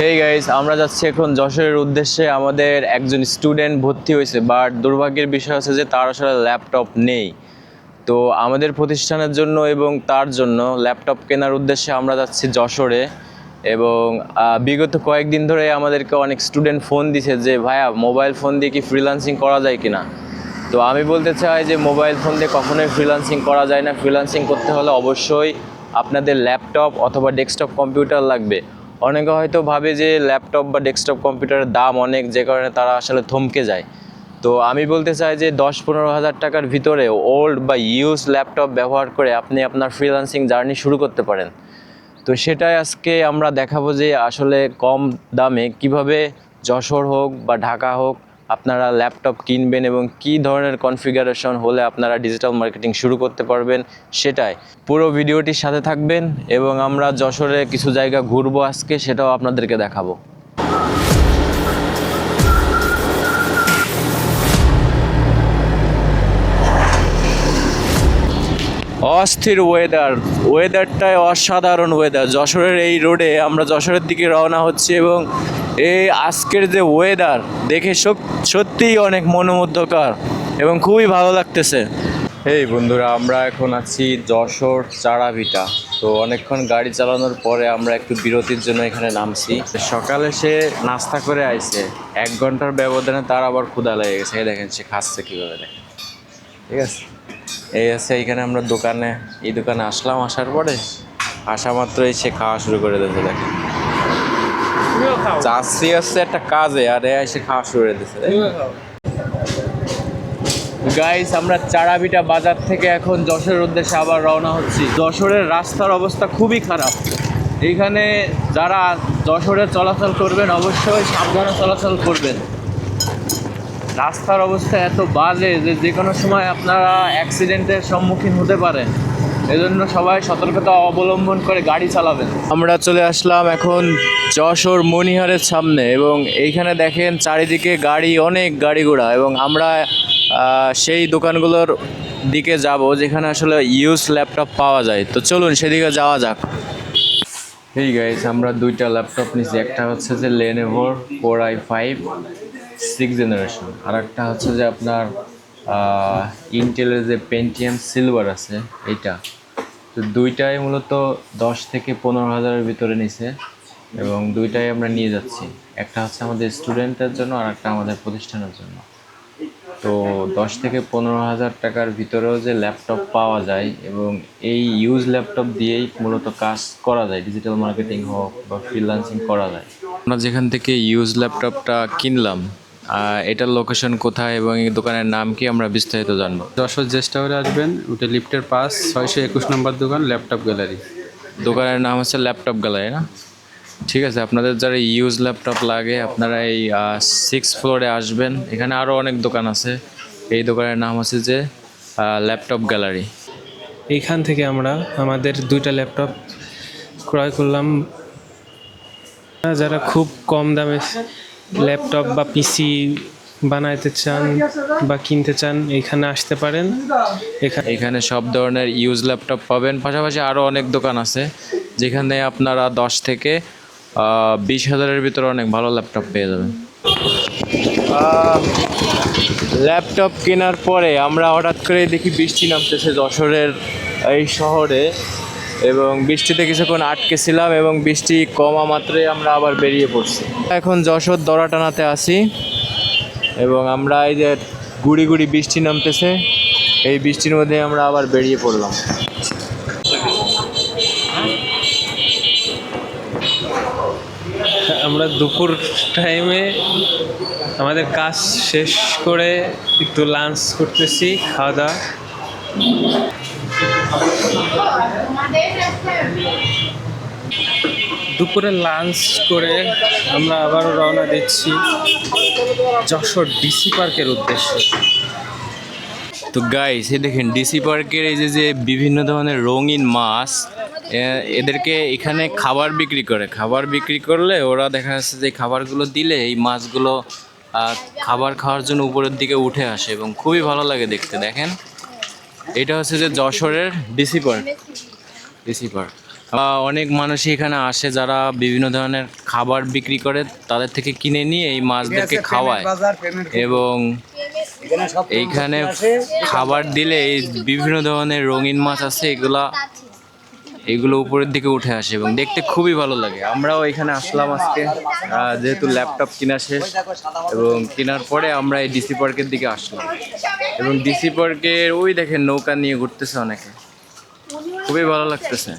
Hey guys আমরা যাচ্ছি এখন যশোরের উদ্দেশ্যে। আমাদের একজন স্টুডেন্ট ভর্তি হয়েছে বাট দুর্ভাগ্যের বিষয় হচ্ছে যে তার আসলে ল্যাপটপ নেই। তো আমাদের প্রতিষ্ঠানের জন্য এবং তার জন্য ল্যাপটপ কেনার উদ্দেশ্যে আমরা যাচ্ছি যশোরে। এবং বিগত কয়েকদিন ধরে আমাদেরকে অনেক স্টুডেন্ট ফোন দিছে যে, ভাইয়া মোবাইল ফোন দিয়ে কি ফ্রিল্যান্সিং করা যায় কিনা? তো আমি বলতে চাই যে মোবাইল ফোন দিয়ে কখনোই ফ্রিল্যান্সিং করা যায় না। ফ্রিল্যান্সিং করতে হলে অবশ্যই আপনাদের ল্যাপটপ অথবা ডেস্কটপ কম্পিউটার লাগবে। অনেকে হয়তো ভাবে যে ল্যাপটপ বা ডেস্কটপ কম্পিউটারের দাম অনেক, যে কারণে তারা আসলে থমকে যায়। তো আমি বলতে চাই যে দশ পনেরো হাজার টাকার ভিতরে ওল্ড বা ইউজ ল্যাপটপ ব্যবহার করে আপনি আপনার ফ্রিলান্সিং জার্নি শুরু করতে পারেন। তো সেটাই আজকে আমরা দেখাবো যে আসলে কম দামে কীভাবে যশোর হোক বা ঢাকা হোক আপনারা ল্যাপটপ কিনবেন এবং কি ধরনের কনফিগারেশন হলে আপনারা ডিজিটাল মার্কেটিং শুরু করতে পারবেন সেটাই। পুরো ভিডিওটির সাথে থাকবেন এবং আমরা যশোরে কিছু জায়গা ঘুরবো আজকে, সেটাও আপনাদেরকে দেখাবো। অস্থির ওয়েদার ওয়েদারটাই অসাধারণ ওয়েদার যশোরের এই রোডে আমরা যশোরের দিকে রওনা হচ্ছি এবং এই আজকের যে ওয়েদার দেখে সত্যিই অনেক মনোমুগ্ধকর এবং খুবই ভালো লাগতেছে। এই বন্ধুরা, আমরা এখন আছি যশোর চাড়াভিটা তো অনেকক্ষণ গাড়ি চালানোর পরে আমরা একটু বিরতির জন্য এখানে নামছি। সকালে সে নাস্তা করে আইছে। এক ঘণ্টার ব্যবধানে তার আবার ক্ষুদা লেগে গেছে। দেখেন সে খাচ্ছে কীভাবে দেখেন। ঠিক আছে? এই আছে এইখানে আমরা দোকানে এই দোকানে আসলাম আসার পরে আসা মাত্র এসে খাওয়া শুরু করে দিয়েছে দেখেন। চাষি আসছে একটা কাজে আর এ এসে খাওয়া শুরু করে দিয়েছে গাইস আমরা চাড়াবিটা বাজার থেকে এখন যশোরের উদ্দেশ্যে আবার রওনা হচ্ছি। যশোরের রাস্তার অবস্থা খুবই খারাপ। এইখানে যারা যশোরে চলাচল করবেন অবশ্যই সাবধানে চলাচল করবেন। রাস্তার অবস্থা এত বাজে যে যে কোনো সময় আপনারা অ্যাক্সিডেন্টের সম্মুখীন হতে পারেন। এজন্য সবাই সতর্কতা অবলম্বন করে গাড়ি চালাবেন। আমরা চলে আসলাম এখন যশোর মনিহারের সামনে এবং এইখানে দেখেন চারিদিকে গাড়ি অনেক গাড়ি ঘোড়া এবং আমরা সেই দোকানগুলোর দিকে যাব যেখানে আসলে ইউজ ল্যাপটপ পাওয়া যায়। তো চলুন সেদিকে যাওয়া যাক। এই গাইস আমরা দুইটা ল্যাপটপ নিয়েছি একটা হচ্ছে যে লেনেভোর four i five six generation আর একটা হচ্ছে যে আপনার ইন্টেলের যে পেন্টিয়াম সিলভার আছে, এইটা। তো দুইটাই মূলত দশ থেকে পনেরো হাজারের ভিতরে নিছে এবং দুইটাই আমরা নিয়ে যাচ্ছি। একটা হচ্ছে আমাদের স্টুডেন্টের জন্য আর একটা আমাদের প্রতিষ্ঠানের জন্য। তো দশ থেকে পনেরো হাজার টাকার ভিতরেও যে ল্যাপটপ পাওয়া যায় এবং এই ইউজ ল্যাপটপ দিয়েই মূলত কাজ করা যায় ডিজিটাল মার্কেটিং হোক বা ফ্রিল্যান্সিং করা যায়। আমরা যেখান থেকে ইউজ ল্যাপটপটা কিনলাম এটার লোকেশন কোথায় এবং এই দোকানের নাম কি আমরা বিস্তারিত জানব? যশোর জেস্ট টাওয়ারে আসবেন ওটা লিফটের পাস ছয়শো একুশ নম্বর দোকান ল্যাপটপ গ্যালারি। দোকানের নাম হচ্ছে ল্যাপটপ গ্যালারি না? ঠিক আছে আপনাদের যারা ইউজ ল্যাপটপ লাগে আপনারা এই সিক্স ফ্লোরে আসবেন। এখানে আরও অনেক দোকান আছে। এই দোকানের নাম হচ্ছে যে ল্যাপটপ গ্যালারি। এইখান থেকে আমরা আমাদের দুইটা ল্যাপটপ ক্রয় করলাম। যারা খুব কম দামে ল্যাপটপ বা পিসি বানাইতে চান বা কিনতে চান এখানে আসতে পারেন। এখানে এখানে সব ধরনের ইউজ ল্যাপটপ পাবেন। পাশাপাশি আরও অনেক দোকান আছে যেখানে আপনারা দশ থেকে বিশ হাজারের ভিতরে অনেক ভালো ল্যাপটপ পেয়ে যাবেন। ল্যাপটপ কেনার পরে আমরা হঠাৎ করে দেখি বৃষ্টি নামতেছে যশোরের এই শহরে। এবং বৃষ্টিতে কিছুক্ষণ আটকে ছিলাম এবং বৃষ্টি কমা মাত্রই আমরা আবার বেরিয়ে পড়ছি। এখন যশোর দড়াটানাতে আসি এবং আমরা এই যে গুড়ি গুড়ি বৃষ্টি নামতেছে, এই বৃষ্টির মধ্যে আমরা আবার বেরিয়ে পড়লাম। আমরা দুপুর টাইমে আমাদের কাজ শেষ করে একটু লাঞ্চ করতেছি, খাওয়া দাওয়া। দুপুরে লাঞ্চ করে আমরা আবারও রওনা দিচ্ছি যশোর ডিসি পার্কের উদ্দেশ্যে। তো গাইস এই দেখেন ডিসি পার্কের এই যে যে বিভিন্ন ধরনের রঙিন মাছ এদেরকে এখানে খাবার বিক্রি করে। খাবার বিক্রি করলে ওরা দেখা যাচ্ছে যে খাবারগুলো দিলে এই মাছগুলো খাবার খাওয়ার জন্য উপরের দিকে উঠে আসে এবং খুবই ভালো লাগে দেখতে, দেখেন। এটা হচ্ছে যে যশোরের ডিসি পার্ক ডিসি পার্ক অনেক মানুষই এখানে আসে যারা বিভিন্ন ধরনের খাবার বিক্রি করে তাদের থেকে কিনে নিয়ে এই মাছদেরকে খাওয়ায়। এবং এইখানে খাবার দিলে এই বিভিন্ন ধরনের রঙিন মাছ আছে এগুলা এগুলো উপরের দিকে উঠে আসে এবং দেখতে খুবই ভালো লাগে। আমরাও এখানে আসলাম আজকে। যেহেতু ল্যাপটপ কেনা শেষ এবং কেনার পরে আমরা এই ডিসি পার্কের দিকে আসলাম। এবং ডিসি পার্কের ওই দেখেন নৌকা নিয়ে ঘুরতেছে অনেকে। খুবই ভালো লাগতেছে।